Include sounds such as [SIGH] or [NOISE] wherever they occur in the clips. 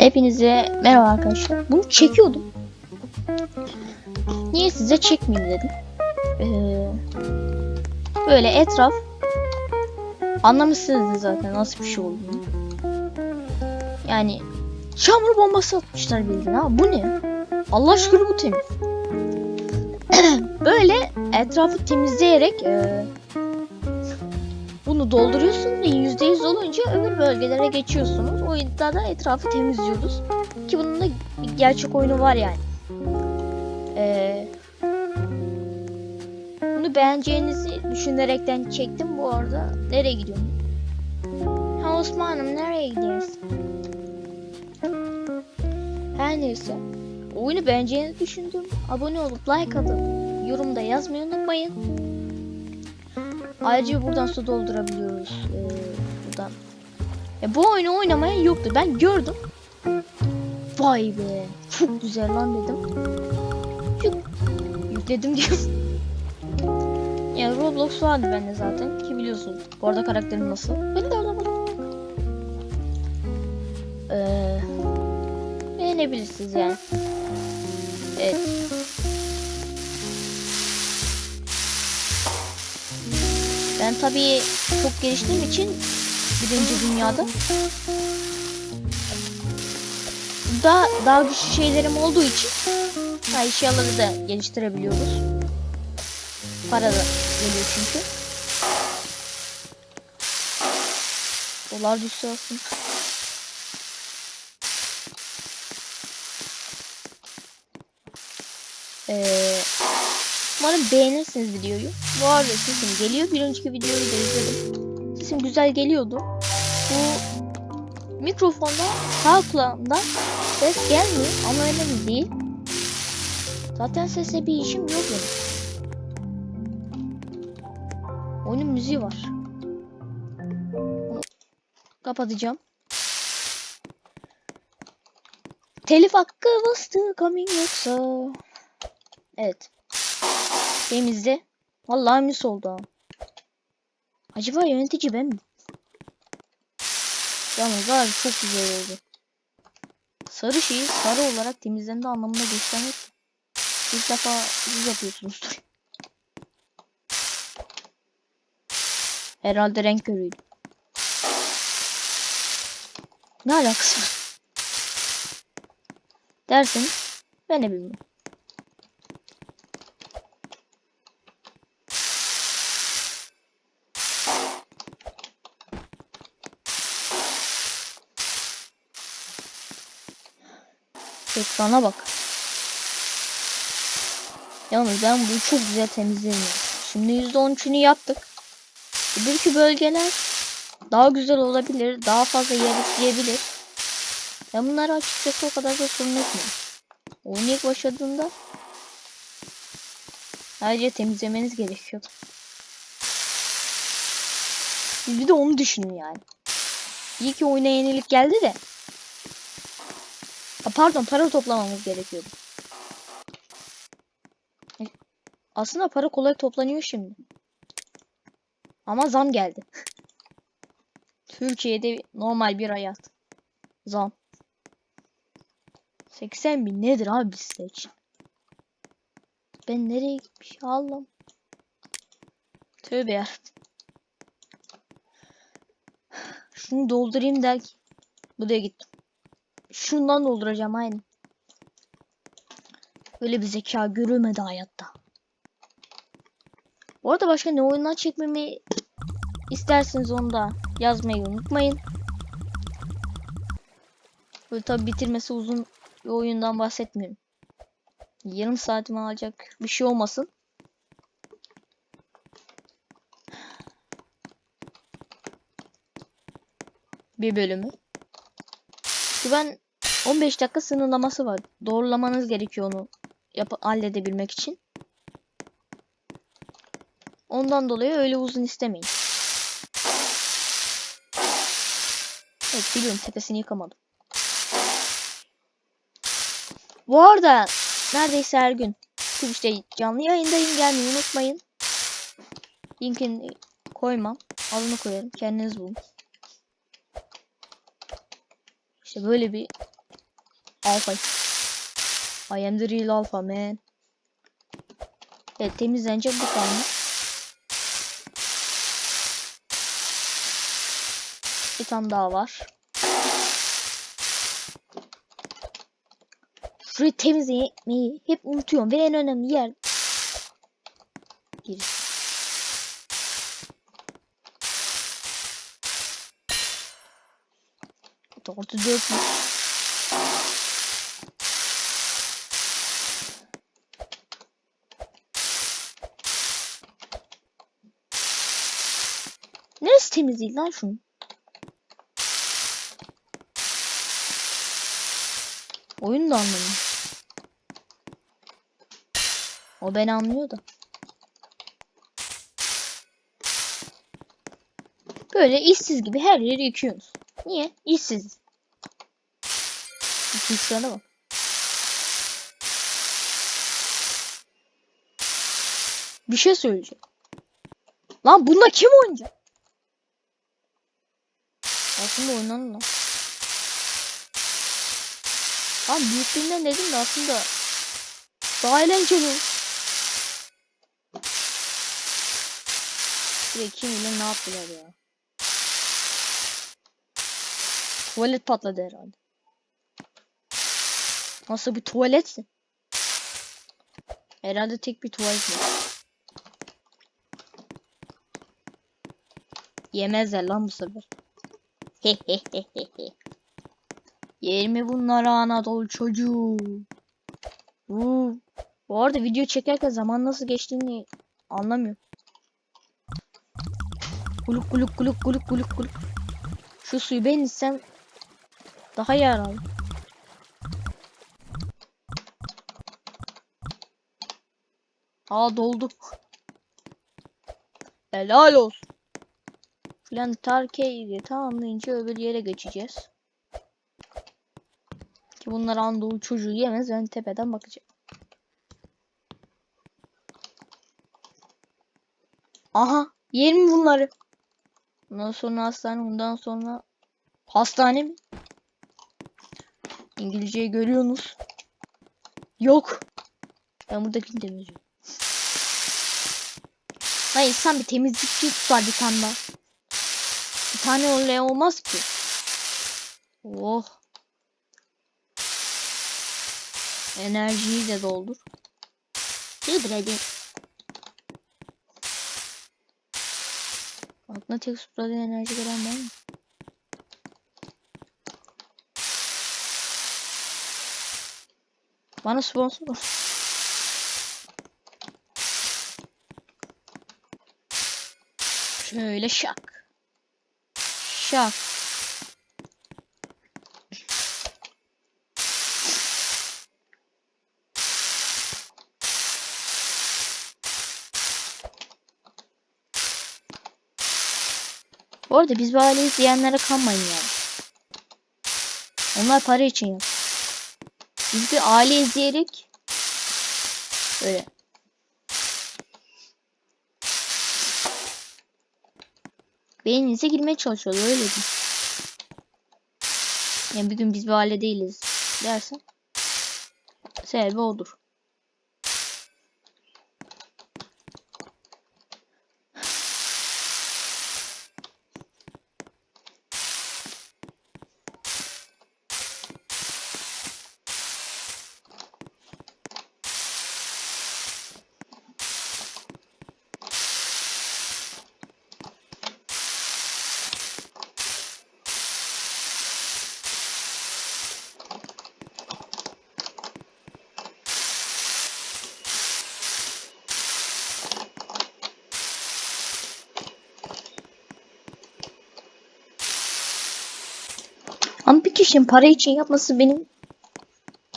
Hepinize merhaba arkadaşlar. Bunu çekiyordum. Niye size çekmeyeyim dedim. Ee, böyle etraf anlamışsınız zaten nasıl bir şey olduğunu. Yani çamur bombası atmışlar bildiğin ha. Bu ne? Allah aşkına bu temiz. [CLEARS THROAT] böyle etrafı temizleyerek e, bunu dolduruyorsun ve %100 olunca öbür bölgelere geçiyorsunuz. O yüzden etrafı temizliyoruz. Ki bunun da gerçek oyunu var yani. Ee, bunu beğeneceğinizi düşünerekten çektim bu arada. Nereye gidiyorum? Ha Osman'ım nereye gidiyorsun? Her neyse. Oyunu beğeneceğinizi düşündüm. Abone olup like atıp yorumda yazmayı unutmayın. Ayrıca buradan su doldurabiliyoruz. Ee, buradan. Ya bu oyunu oynamaya yoktu. Ben gördüm. Vay be. Çok güzel lan dedim. Yük, yükledim diyorum. [LAUGHS] ya Roblox vardı bende zaten. Ki biliyorsun. Bu arada karakterim nasıl. Beni de orada bak. Ee, beğenebilirsiniz yani. Evet. Ben tabii çok geliştiğim için birinci dünyada da daha güçlü şeylerim olduğu için ha, eşyaları da geliştirebiliyoruz. Para da geliyor çünkü. Dolar düşse olsun. Ee, Umarım beğenirsiniz videoyu. Bu arada sesim geliyor. Bir önceki videoyu da izledim. Sesim güzel geliyordu. Bu mikrofonda sağ kulağımdan ses gelmiyor ama önemli değil. Zaten sesle bir işim yok benim. Oyunun müziği var. Kapatacağım. Telif hakkı bastı coming yoksa. Evet. Temizle. Vallahi mis oldu. Acaba yönetici ben mi? Yalnız abi çok güzel oldu. Sarı şeyi sarı olarak temizlendi anlamında göstermek ilk defa siz yapıyorsunuzdur. Herhalde renk körüydü. Ne alakası var? Derseniz ben de bilmiyorum. Ekrana bak. Yalnız ben bunu çok güzel temizledim. Şimdi %13'ünü yaptık. Öbürkü bölgeler daha güzel olabilir. Daha fazla yer isteyebilir. Ben bunları açıkçası o kadar da sorun etmiyorum. Oyun ilk başladığında sadece temizlemeniz gerekiyordu. Bir de onu düşünün yani. İyi ki oyuna yenilik geldi de. Pardon para toplamamız gerekiyordu. Aslında para kolay toplanıyor şimdi. Ama zam geldi. [LAUGHS] Türkiye'de normal bir hayat. Zam. 80 bin nedir abi bizde için? Ben nereye gitmiş Allah'ım. Tövbe ya. [SIGHS] Şunu doldurayım der ki. Buraya gittim. Şundan dolduracağım aynı. Böyle bir zeka görülmedi hayatta. Bu arada başka ne oyunlar çekmemi isterseniz onu da yazmayı unutmayın. Böyle tabi bitirmesi uzun bir oyundan bahsetmiyorum. Yarım saatimi alacak bir şey olmasın. Bir bölümü. Ben 15 dakika sınırlaması var. Doğrulamanız gerekiyor onu yap halledebilmek için. Ondan dolayı öyle uzun istemeyin. Evet biliyorum tepesini yıkamadım. Bu arada neredeyse her gün Twitch'te canlı yayındayım gelmeyi unutmayın. Linkini koymam. Adını koyarım. Kendiniz bulun. İşte böyle bir alpha. I am the real alpha man. Evet temizlenecek bu tane. Bir tane daha var. Şurayı temizlemeyi hep unutuyorum ve en önemli yer giriş. Dört mü? Neresi temiz değil lan şunun? Oyun da anlamıyor. O beni anlıyor da. Böyle işsiz gibi her yeri yıkıyorsunuz. Niye? İşsiz. Suçlarına bak. Bir şey söyleyeceğim. Lan bununla kim oynayacak? Aslında oynanır lan. Lan büyüklüğünden dedim de aslında daha eğlenceli. de kim bilir ne yaptılar ya. Tuvalet patladı herhalde. Nasıl bir tuvaletsin? Herhalde tek bir tuvalet var. Yemezler lan bu sefer. [LAUGHS] Yer mi bunları Anadolu çocuğu? Uuu. Bu arada video çekerken zaman nasıl geçtiğini anlamıyorum. Guluk guluk guluk guluk guluk guluk. Şu suyu ben içsem daha yararlı. Aa doldu. Helal olsun. Filan Tarkey'i tamamlayınca öbür yere geçeceğiz. Ki bunlar Anadolu çocuğu yemez. Ben tepeden bakacağım. Aha. Yer mi bunları? Ondan sonra hastane. Ondan sonra hastane mi? İngilizceyi görüyorsunuz. Yok. Ben buradakini temizliyorum. Lan insan bir temizlikçi tutar bir tane daha. Tane öyle olmaz ki. Oh. Enerjiyi de doldur. Dur hadi. Aklına tek supradan enerji gelen ben mi? Bana sponsor ol. Şöyle şak. Şak. Bu arada biz bu aileyi izleyenlere kanmayın yani. Onlar para için yap. Biz bir aile izleyerek öyle. Beyninize girmeye çalışıyorlar öyle değil. Yani bir gün biz bir aile değiliz dersen sebebi odur. Ama bir kişinin para için yapması benim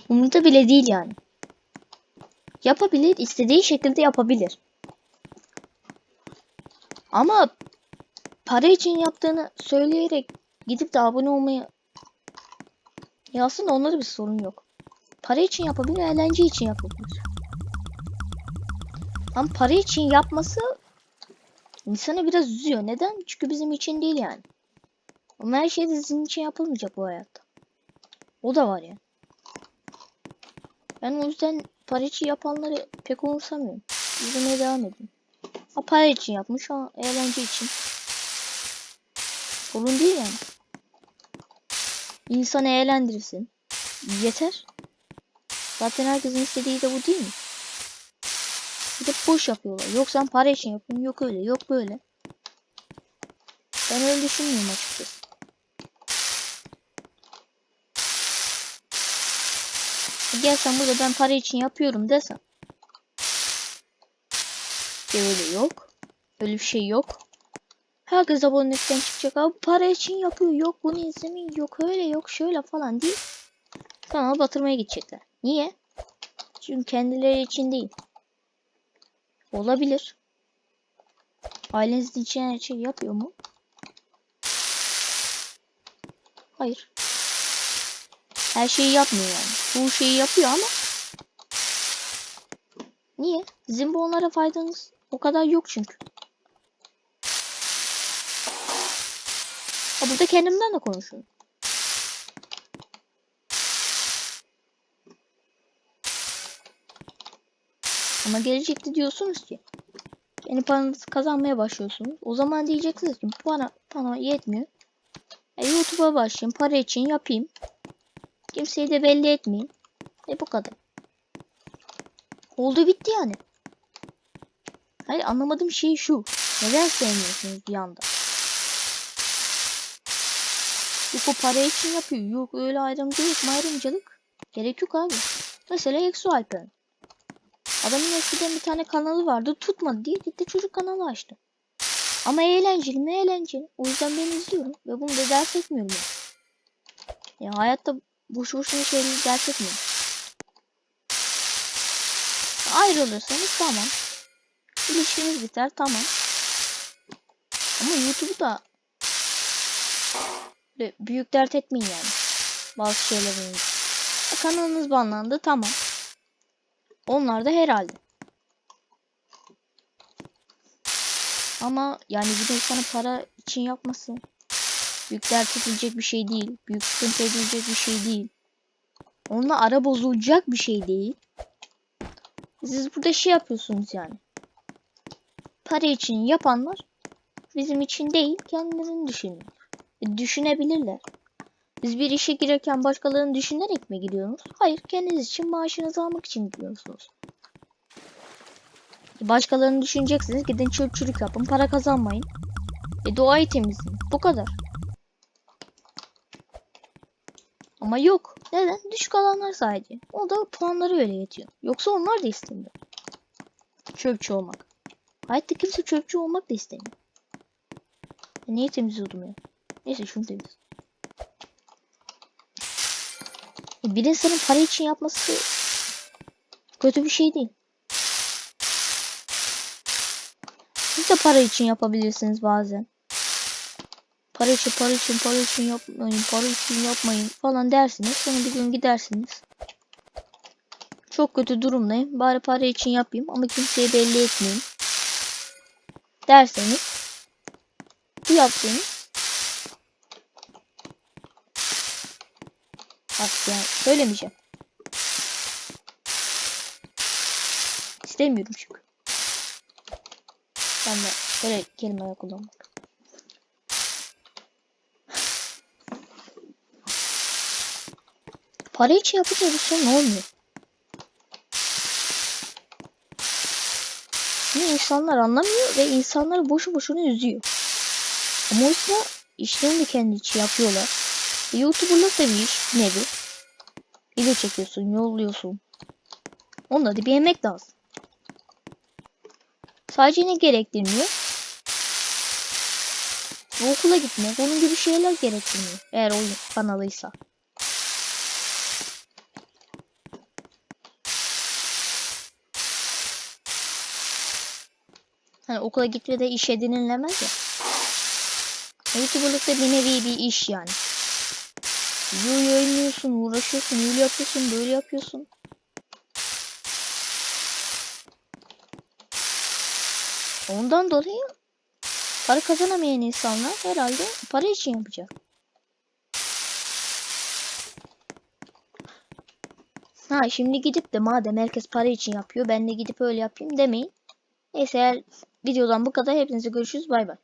umurumda bile değil yani. Yapabilir, istediği şekilde yapabilir. Ama para için yaptığını söyleyerek gidip de abone olmaya ya aslında onlarda bir sorun yok. Para için yapabilir, eğlence için yapabilir. Ama para için yapması insanı biraz üzüyor. Neden? Çünkü bizim için değil yani. Ama her şey de sizin için yapılmayacak bu hayatta. O da var ya. Ben o yüzden para için yapanları pek umursamıyorum. İzlemeye devam edin. Ha para için yapmış ama eğlence için. Sorun değil yani. İnsanı eğlendirsin. Yeter. Zaten herkesin istediği de bu değil mi? Bir de boş yapıyorlar. Yok sen para için yapıyorsun. Yok öyle. Yok böyle. Ben öyle düşünmüyorum açıkçası. Gel sen burada ben para için yapıyorum desem. Öyle yok. Öyle bir şey yok. Herkes abonelikten çıkacak. Abi para için yapıyor. Yok bunu izlemeyin. Yok öyle yok şöyle falan değil. Sana batırmaya gidecekler. Niye? Çünkü kendileri için değil. Olabilir. Ailenizin için her şey yapıyor mu? Hayır. Her şeyi yapmıyor yani. Bu şeyi yapıyor ama Niye? Sizin bu onlara faydanız o kadar yok çünkü. Ha burada kendimden de konuşuyorum. Ama gelecekte diyorsunuz ki kendi paranızı kazanmaya başlıyorsunuz. O zaman diyeceksiniz ki bu para bana yetmiyor. E, YouTube'a başlayayım. Para için yapayım. Kimseyi de belli etmeyeyim. E bu kadar. Oldu bitti yani. Hayır anlamadığım şey şu. Neden sevmiyorsunuz bir anda? Yok o para için yapıyor. Yok öyle ayrımcılık ayrımcılık. Gerek yok abi. Mesela Exo Alperen. Adamın eskiden bir tane kanalı vardı. Tutmadı diye gitti çocuk kanalı açtı. Ama eğlenceli mi eğlenceli. O yüzden ben izliyorum. Ve bunu da dert etmiyorum yani. Ya hayatta boş boşuna şeyleri dert etmiyorum. Ayrılırsanız tamam. İlişkiniz biter tamam. Ama YouTube'u da böyle büyük dert etmeyin yani. Bazı şeylerin. Kanalınız banlandı tamam. Onlar da herhalde. Ama yani bir insanın para için yapması büyük dert edilecek bir şey değil. Büyük sıkıntı edilecek bir şey değil. Onunla ara bozulacak bir şey değil. Siz burada şey yapıyorsunuz yani. Para için yapanlar bizim için değil kendilerini düşünüyor. E, düşünebilirler. Biz bir işe girerken başkalarını düşünerek mi gidiyorsunuz? Hayır kendiniz için maaşınızı almak için gidiyorsunuz. E, başkalarını düşüneceksiniz gidin çöpçülük yapın para kazanmayın. E doğayı temizleyin. Bu kadar. Ama yok. Neden? Düşük alanlar sadece. O da puanları öyle yetiyor. Yoksa onlar da istemiyor. Çöpçü olmak. Hayatta kimse çöpçü olmak da istemiyor. E neyi temizliyordum ya? Neyse şunu temiz. E bir insanın para için yapması kötü bir şey değil. Siz de para için yapabilirsiniz bazen. Para için, para için, para için yapmayın, para için yapmayın falan dersiniz. Sonra bir gün gidersiniz. Çok kötü durumdayım. Bari para için yapayım ama kimseye belli etmeyeyim. Derseniz bu yaptığınız Artık yani söylemeyeceğim. İstemiyorum çünkü. Ben de böyle kelimeler kullanmak. Para için yapınca bir sorun olmuyor. Bunu insanlar anlamıyor ve insanları boşu boşuna üzüyor. Ama oysa işlerini de kendi için yapıyorlar. E, YouTuber'lık da bir iş nevi. Video çekiyorsun, yolluyorsun. Onda da bir emek lazım. Sadece ne gerektirmiyor? Bu okula gitmek, onun gibi şeyler gerektirmiyor. Eğer oyun kanalıysa. Hani okula gitme de iş edinilemez ya. YouTuber'lık da bir nevi bir iş yani. Video yayınlıyorsun, uğraşıyorsun, öyle yapıyorsun, böyle yapıyorsun. Ondan dolayı para kazanamayan insanlar herhalde para için yapacak. Ha şimdi gidip de madem herkes para için yapıyor ben de gidip öyle yapayım demeyin. Neyse videodan bu kadar hepinize görüşürüz bay bay.